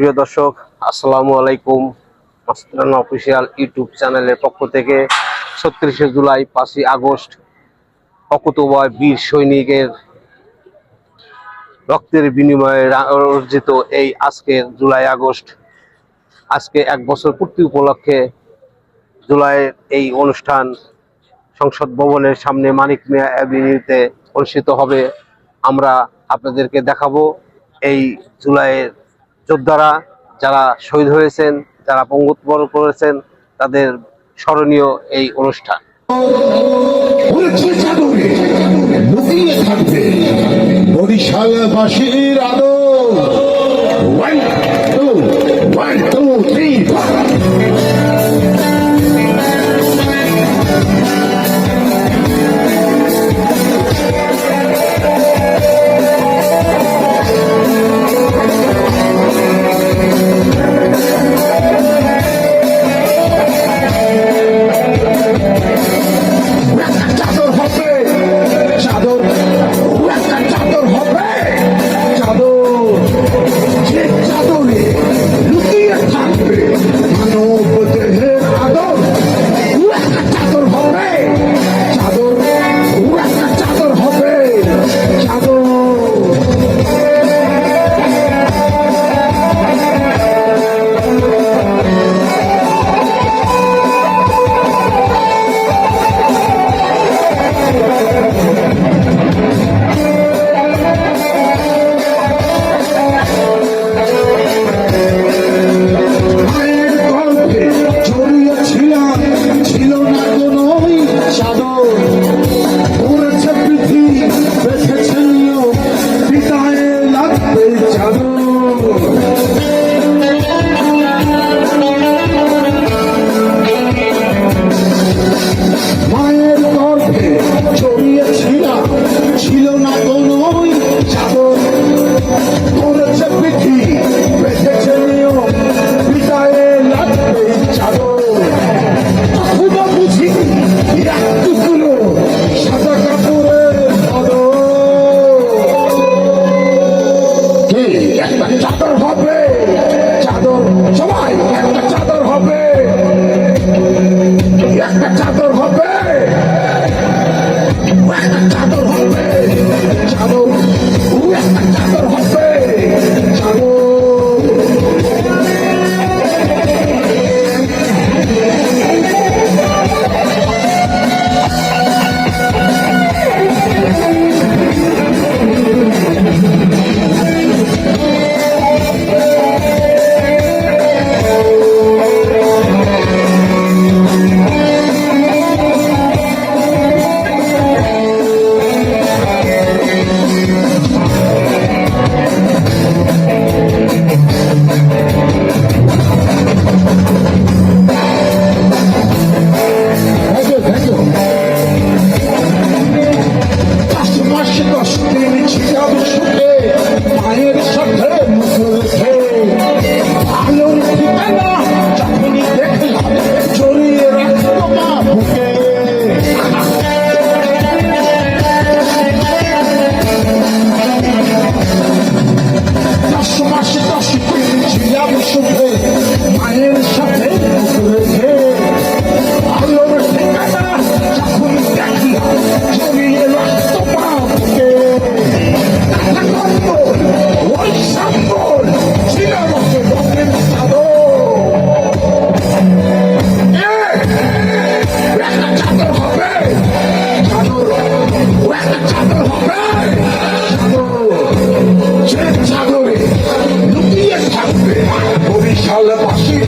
প্রিয় দর্শক, আসসালামু আলাইকুম। মাস্তান অফিসিয়াল ইউটিউব চ্যানেলের পক্ষ থেকে ছত্রিশে জুলাই, পাঁচই আগস্ট অকুতবয় বীর সৈনিকের রক্তের বিনিময়ে অর্জিত এই আজকের জুলাই আগস্ট। আজকে এক বছর পূর্তি উপলক্ষে জুলাইয়ের এই অনুষ্ঠান সংসদ ভবনের সামনে মানিক মিয়া অ্যাভিনিউতে অনুষ্ঠিত হবে। আমরা আপনাদেরকে দেখাবো এই জুলাইয়ের যোদ্ধারা যারা শহীদ হয়েছেন যারা পঙ্গুৎবরণ করেছেন তাদের স্মরণীয় এই অনুষ্ঠান। বরিশালবাসীর আদর Bravo!